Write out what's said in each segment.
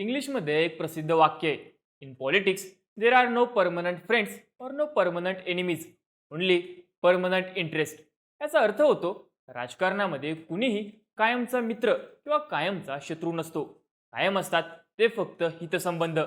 इंग्लिशमध्ये एक प्रसिद्ध वाक्य आहे. In politics there are no permanent friends और no permanent enemies only permanent interest याचा अर्थ होतो राजकारणामध्ये कुणीही कायमचा मित्र किंवा कायमचा शत्रू नसतो. कायम असतात ते फक्त हितसंबंध.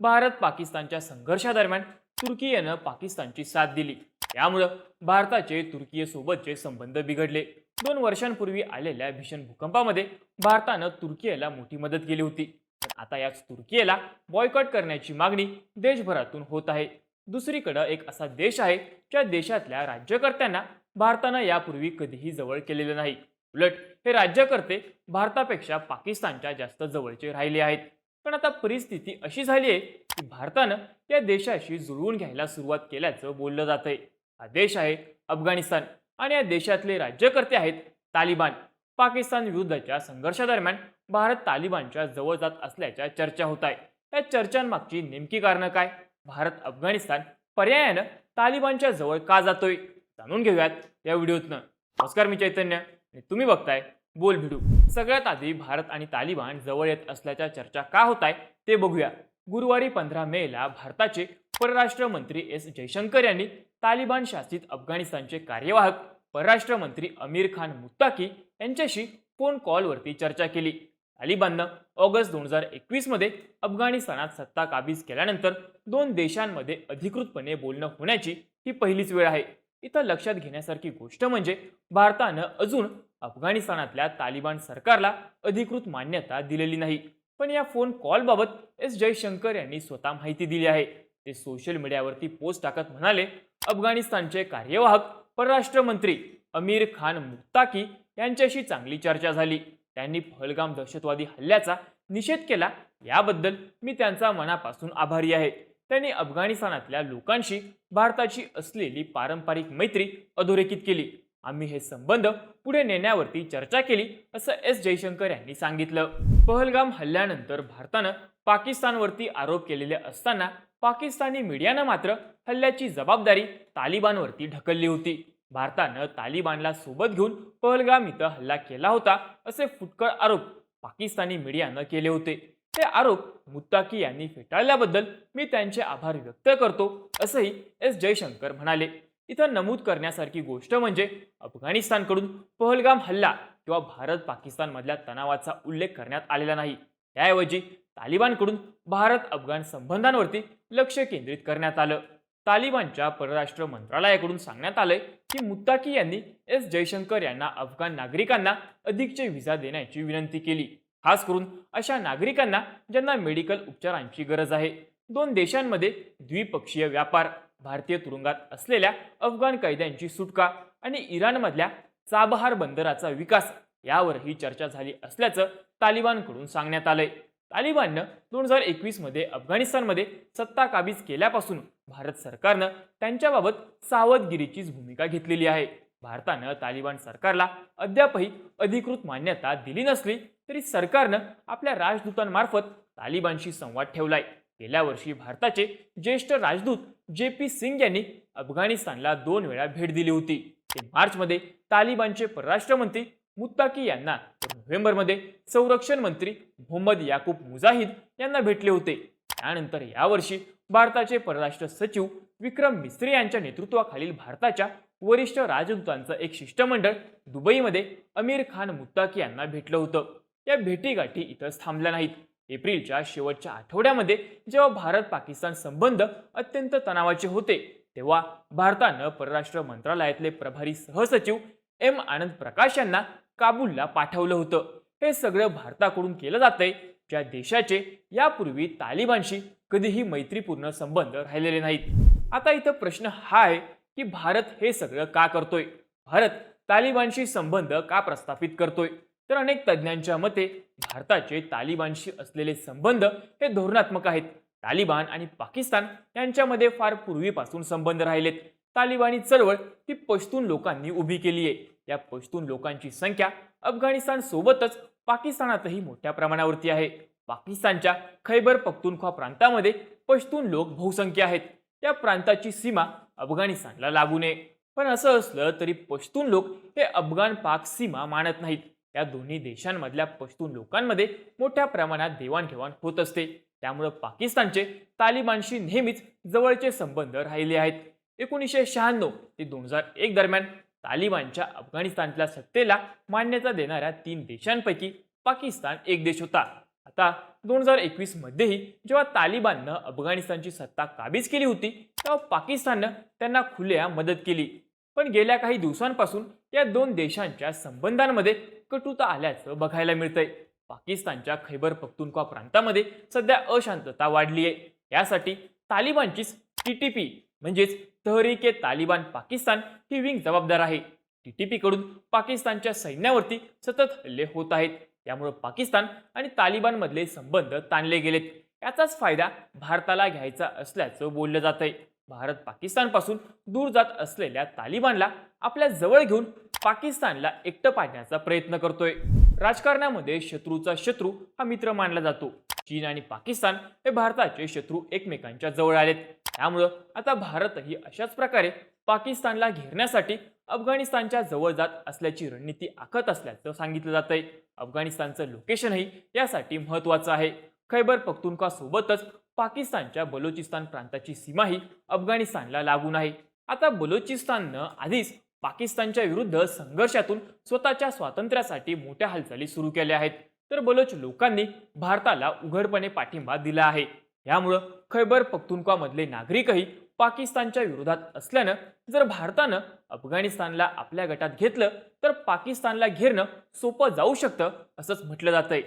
भारत पाकिस्तानच्या संघर्षादरम्यान तुर्कीयनं पाकिस्तानची साथ दिली. त्यामुळं भारताचे तुर्कीयसोबतचे संबंध बिघडले. दोन वर्षांपूर्वी आलेल्या भीषण भूकंपामध्ये भारतानं तुर्कीयेला मोठी मदत केली होती. आता याच तुर्कीयेला बॉयकॉट करण्याची मागणी देशभरातून होत आहे. दुसरीकडं एक असा देश आहे ज्या देशातल्या राज्यकर्त्यांना भारतानं यापूर्वी कधीही जवळ केलेलं नाही. उलट हे राज्यकर्ते भारतापेक्षा पाकिस्तानच्या जास्त जवळचे राहिले आहेत. पण आता परिस्थिती अशी झाली आहे की भारतानं या देशाशी जुळवून घ्यायला सुरुवात केल्याचं बोललं जात आहे. हा देश आहे अफगाणिस्तान आणि या देशातले राज्यकर्ते आहेत तालिबान. पाकिस्तान विरुद्धच्या संघर्षादरम्यान भारत तालिबानच्या जवळ जात असल्याच्या चर्चा होत आहे. या चर्चांमागची नेमकी कारणं काय? भारत अफगाणिस्तान पर्यायानं तालिबानच्या जवळ का जातोय? जाणून घेऊयात या व्हिडिओतनं. नमस्कार मी चैतन्य आणि तुम्ही बघताय बोल भिडू. सगळ्यात आधी भारत आणि तालिबान जवळ येत असल्याच्या चर्चा का होत आहे ते बघूया. गुरुवारी पंधरा मेला भारताचे परराष्ट्र मंत्री एस जयशंकर यांनी तालिबान शासित अफगाणिस्तानचे कार्यवाहक परराष्ट्र मंत्री अमीर खान मुत्ताकी यांच्याशी फोन कॉलवरती चर्चा केली. तालिबाननं ऑगस्ट दोन हजार एकवीसमध्ये अफगाणिस्तानात सत्ता काबीज केल्यानंतर दोन देशांमध्ये अधिकृतपणे बोलणं होण्याची ही पहिलीच वेळ आहे. इथं लक्षात घेण्यासारखी गोष्ट म्हणजे भारतानं अजून अफगाणिस्तानातल्या तालिबान सरकारला अधिकृत मान्यता दिलेली नाही. पण या फोन कॉलबाबत एस जयशंकर यांनी स्वतः माहिती दिली आहे. ते सोशल मीडियावरती पोस्ट टाकत म्हणाले अफगाणिस्तानचे कार्यवाहक परराष्ट्र मंत्री अमीर खान मुक्ताकी यांच्याशी चांगली चर्चा झाली. त्यांनी पहलगाम दहशतवादी हल्ल्याचा निषेध केला. याबद्दल मी त्यांचा मनापासून आभारी आहे. त्यांनी अफगाणिस्तानातल्या लोकांशी भारताची असलेली पारंपरिक मैत्री अधोरेखित केली. आम्ही हे संबंध पुढे नेण्यावरती चर्चा केली असं एस जयशंकर यांनी सांगितलं. पहलगाम हल्ल्यानंतर भारतानं पाकिस्तानवरती आरोप केलेले असताना पाकिस्तानी मीडियानं मात्र हल्ल्याची जबाबदारी तालिबानवरती ढकलली होती. भारतानं तालिबानला सोबत घेऊन पहलगाम इथं हल्ला केला होता असे फुटकळ आरोप पाकिस्तानी मीडियानं केले होते. ते आरोप मुत्ताकी यांनी फेटाळल्याबद्दल मी त्यांचे आभार व्यक्त करतो असंही एस जयशंकर म्हणाले. इथं नमूद करण्यासारखी गोष्ट म्हणजे अफगाणिस्तानकडून पहलगाम हल्ला किंवा भारत पाकिस्तानमधल्या तणावाचा उल्लेख करण्यात आलेला नाही. त्याऐवजी तालिबानकडून भारत अफगाण संबंधांवरती लक्ष केंद्रित करण्यात आलं. तालिबानच्या परराष्ट्र मंत्रालयाकडून सांगण्यात आलंय की मुत्ताकी यांनी एस जयशंकर यांना अफगाण नागरिकांना अधिकचे व्हिसा देण्याची विनंती केली. खास करून अशा नागरिकांना ज्यांना मेडिकल उपचारांची गरज आहे. दोन देशांमध्ये द्विपक्षीय व्यापार भारतीय तुरुंगात असलेल्या अफगाण कैद्यांची सुटका आणि इराणमधल्या चाबहार बंदराचा विकास यावरही चर्चा झाली असल्याचं तालिबानकडून सांगण्यात आलंय. तालिबाननं दोन हजार एकवीसमध्ये अफगाणिस्तानमध्ये सत्ता काबीज केल्यापासून भारत सरकारनं त्यांच्याबाबत सावधगिरीचीच भूमिका घेतलेली आहे. भारतानं तालिबान सरकारला अद्यापही अधिकृत मान्यता दिली नसली तरी सरकारनं आपल्या राजदूतांमार्फत तालिबानशी संवाद ठेवलाय. गेल्या वर्षी भारताचे ज्येष्ठ राजदूत जे पी सिंग यांनी अफगाणिस्तानला दोन वेळा भेट दिली होती. ते मार्चमध्ये तालिबानचे परराष्ट्र मंत्री मुत्ताकी यांना तर नोव्हेंबरमध्ये संरक्षण मंत्री मोहम्मद याकूब मुजाहिद यांना भेटले होते. त्यानंतर यावर्षी भारताचे परराष्ट्र सचिव विक्रम मिस्त्री यांच्या नेतृत्वाखालील भारताच्या वरिष्ठ राजदूतांचं एक शिष्टमंडळ दुबईमध्ये अमीर खान मुत्ताकी यांना भेटलं होतं. या भेटीगाठी इथंच थांबल्या नाहीत. एप्रिलच्या शेवटच्या आठवड्यामध्ये जेव्हा भारत पाकिस्तान संबंध अत्यंत तणावाचे होते तेव्हा भारतानं परराष्ट्र मंत्रालयातले प्रभारी सहसचिव एम. आनंद प्रकाश यांना काबूलला पाठवलं होतं. हे सगळं भारताकडून केलं जातंय ज्या देशाचे यापूर्वी तालिबानशी कधीही मैत्रीपूर्ण संबंध राहिलेले नाहीत. आता इथं प्रश्न हा आहे की भारत हे सगळं का करतोय? भारत तालिबानशी संबंध का प्रस्थापित करतोय? तर अनेक तज्ज्ञांच्या मते भारताचे तालिबानशी असलेले संबंध हे धोरणात्मक आहेत. तालिबान आणि पाकिस्तान यांच्यामध्ये फार पूर्वीपासून संबंध राहिलेत. तालिबानी चळवळ ही पश्तून लोकांनी उभी केली आहे या पश्तून लोकांची संख्या अफगाणिस्तान सोबतच पाकिस्तानातही मोठ्या प्रमाणावरती आहे. पाकिस्तानच्या खैबर पख्तुनख्वा प्रांतामध्ये पश्तून लोक बहुसंख्य आहेत. त्या प्रांताची सीमा अफगाणिस्तानला लागू नये. पण असं असलं तरी पश्तून लोक हे अफगाण पाक सीमा मानत नाहीत. या दोन्ही देशांमधल्या पश्तून लोकांमध्ये मोठ्या प्रमाणात देवाणघेवाण होत असते. त्यामुळं पाकिस्तानचे तालिबानशी नेहमीच जवळचे संबंध राहिले आहेत. एकोणीसशे शहाण्णव ते दोन हजार एक दरम्यान तालिबानच्या अफगाणिस्तानच्या सत्तेला मान्यता देणाऱ्या तीन देशांपैकी पाकिस्तान एक देश होता. आता दोन हजार एकवीस मध्येही जेव्हा तालिबाननं अफगाणिस्तानची सत्ता काबीज केली होती तेव्हा पाकिस्ताननं त्यांना खुल्या मदत केली. पण गेल्या काही दिवसांपासून या दोन देशांच्या संबंधांमध्ये कटुता आल्याचं बघायला मिळतंय. पाकिस्तानच्या खैबर पख्तुनख्वा प्रांतामध्ये सध्या अशांतता वाढली आहे यासाठी तालिबानचीच टी टी पी म्हणजेच तहरीके तालिबान पाकिस्तान ही विंग जबाबदार आहे. टीटीपी कडून पाकिस्तानच्या सैन्यावरती सतत हल्ले होत आहेत. त्यामुळे पाकिस्तान आणि तालिबानमधले संबंध ताणले गेलेत. याचाच फायदा भारताला घ्यायचा असल्याचं बोललं जात आहे भारत पाकिस्तानपासून दूर जात असलेल्या तालिबानला आपल्या जवळ घेऊन पाकिस्तानला एकटं पाडण्याचा प्रयत्न करतोय. राजकारणामध्ये शत्रूचा शत्रू हा मित्र मानला जातो. चीन आणि पाकिस्तान हे भारताचे शत्रू एकमेकांच्या जवळ आलेत. त्यामुळं आता भारतही अशाच प्रकारे पाकिस्तानला घेरण्यासाठी अफगाणिस्तानच्या जवळ जात असल्याची रणनीती आखत असल्याचं सांगितलं जात आहे अफगाणिस्तानचं लोकेशनही यासाठी महत्वाचं आहे. खैबर पख्तुनख्वा सोबतच पाकिस्तानच्या बलोचिस्तान प्रांताची सीमाही अफगाणिस्तानला लागून आहे. आता बलोचिस्ताननं आधीच पाकिस्तानच्या विरुद्ध संघर्षातून स्वतःच्या स्वातंत्र्यासाठी मोठ्या हालचाली सुरू केल्या आहेत. तर बलोच लोकांनी भारताला उघडपणे पाठिंबा दिला आहे. यामुळं खैबर पख्तुनख्वामधले नागरिकही पाकिस्तानच्या विरोधात असल्यानं जर भारतानं अफगाणिस्तानला आपल्या गटात घेतलं तर पाकिस्तानला घेरणं सोपं जाऊ शकतं असंच म्हटलं जातंय.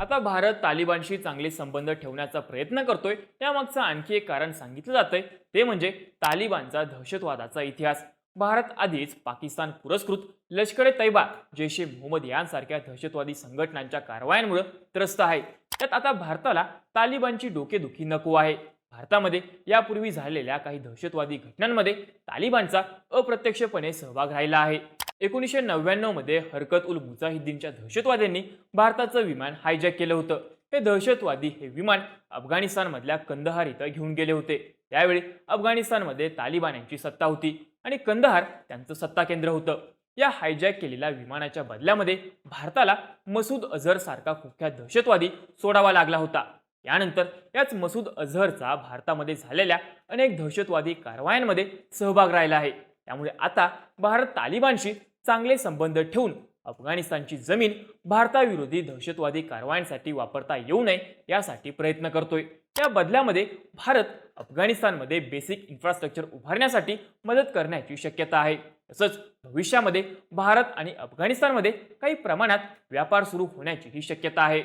आता भारत तालिबानशी चांगले संबंध ठेवण्याचा प्रयत्न करतोय त्यामागचं आणखी एक कारण सांगितलं जातंय ते म्हणजे तालिबानचा दहशतवादाचा इतिहास. भारत आधीच पाकिस्तान पुरस्कृत लष्कर ए तैबा जैश ए मोहम्मद यांसारख्या दहशतवादी संघटनांच्या कारवायांमुळे त्रस्त आहे. त्यात आता भारताला तालिबानची डोकेदुखी नको आहे. भारतामध्ये यापूर्वी झालेल्या काही दहशतवादी घटनांमध्ये तालिबानचा अप्रत्यक्षपणे सहभाग राहिला आहे. एकोणीसशे नव्याण्णवमध्ये हरकत उल मुजाहिद्दीनच्या दहशतवाद्यांनी भारताचं विमान हायजॅक केलं होतं. हे दहशतवादी हे विमान अफगाणिस्तानमधल्या कंदहार इथं घेऊन गेले होते. त्यावेळी अफगाणिस्तानमध्ये तालिबान यांची सत्ता होती. आणि कंदहार त्यांचं सत्ता केंद्र होतं. या हायजॅक केलेल्या विमानाच्या बदल्यामध्ये भारताला मसूद अझहर सारखा कुख्यात दहशतवादी सोडावा लागला होता. यानंतर याच मसूद अझहरचा भारतामध्ये झालेल्या अनेक दहशतवादी कारवायांमध्ये सहभाग राहिला आहे. त्यामुळे आता भारत तालिबानशी चांगले संबंध ठेवून अफगाणिस्तानची जमीन भारताविरोधी दहशतवादी कारवायांसाठी वापरता येऊ नये यासाठी प्रयत्न करतोय. त्या बदल्यामध्ये भारत अफगाणिस्तानमध्ये बेसिक इन्फ्रास्ट्रक्चर उभारण्यासाठी मदत करण्याची शक्यता आहे. तसंच भविष्यामध्ये भारत आणि अफगाणिस्तानमध्ये काही प्रमाणात व्यापार सुरू होण्याचीही शक्यता आहे.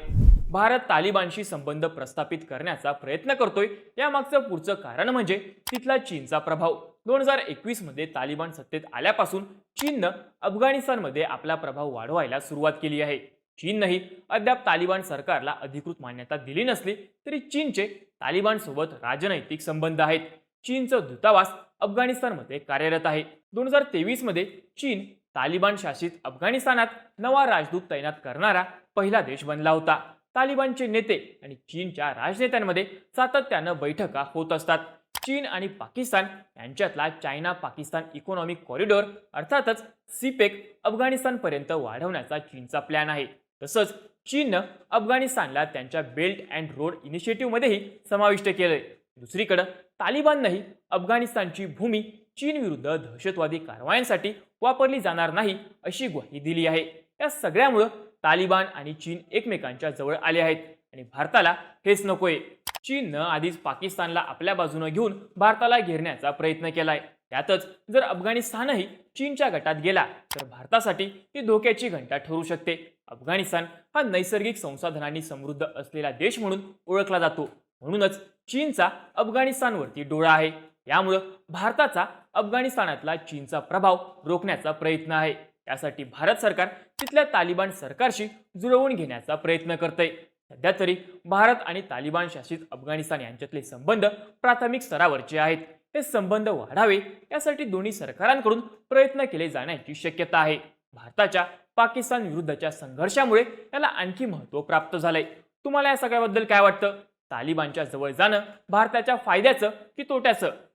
भारत तालिबानशी संबंध प्रस्थापित करण्याचा प्रयत्न करतोय. यामागचं पुढचं कारण म्हणजे तिथला चीनचा प्रभाव. दोन हजार एकवीसमध्ये तालिबान सत्तेत आल्यापासून चीननं अफगाणिस्तानमध्ये आपला प्रभाव वाढवायला सुरुवात केली आहे. चीननंही अद्याप तालिबान सरकारला अधिकृत मान्यता दिली नसली तरी चीनचे तालिबानसोबत राजनैतिक संबंध आहेत. चीनचं दूतावास अफगाणिस्तानमध्ये कार्यरत आहे. दोन हजार तेवीसमध्ये चीन तालिबान शासित अफगाणिस्तानात नवा राजदूत तैनात करणारा पहिला देश बनला होता. तालिबानचे नेते आणि चीनच्या राजनेत्यांमध्ये सातत्यानं बैठका होत असतात. चीन आणि पाकिस्तान यांच्यातला चायना पाकिस्तान इकॉनॉमिक कॉरिडॉर अर्थातच सीपेक अफगाणिस्तानपर्यंत वाढवण्याचा चीनचा प्लॅन आहे. तसंच चीननं अफगाणिस्तानला त्यांच्या बेल्ट अँड रोड इनिशिएटिव्हमध्येही समाविष्ट केलंय. दुसरीकडं तालिबाननंही अफगाणिस्तानची भूमी चीनविरुद्ध दहशतवादी कारवायांसाठी वापरली जाणार नाही अशी ग्वाही दिली आहे. या सगळ्यामुळं तालिबान आणि चीन एकमेकांच्या जवळ आले आहेत. आणि भारताला हेच नकोय. चीननं आधीच पाकिस्तानला आपल्या बाजूनं घेऊन भारताला घेरण्याचा प्रयत्न केलाय. त्यातच जर अफगाणिस्तानही चीनच्या गटात गेला तर भारतासाठी ही धोक्याची घंटा ठरू शकते. अफगाणिस्तान हा नैसर्गिक संसाधनांनी समृद्ध असलेला देश म्हणून ओळखला जातो. म्हणूनच चीनचा अफगाणिस्तानवरती डोळा आहे. यामुळं भारताचा अफगाणिस्तानातला चीनचा प्रभाव रोखण्याचा प्रयत्न आहे. त्यासाठी भारत सरकार तिथल्या तालिबान सरकारशी जुळवून घेण्याचा प्रयत्न करतंय. सध्या तरी भारत आणि तालिबान शासित अफगाणिस्तान यांच्यातले संबंध प्राथमिक स्तरावरचे आहेत. हे संबंध वाढावे यासाठी दोन्ही सरकारांकडून प्रयत्न केले जाण्याची शक्यता आहे. भारताच्या पाकिस्तान विरुद्धच्या संघर्षामुळे याला आणखी महत्त्व प्राप्त झालंय. तुम्हाला या सगळ्याबद्दल काय वाटतं? तालिबानच्या जवळ जाणं भारताच्या फायद्याचं की तोट्याचं?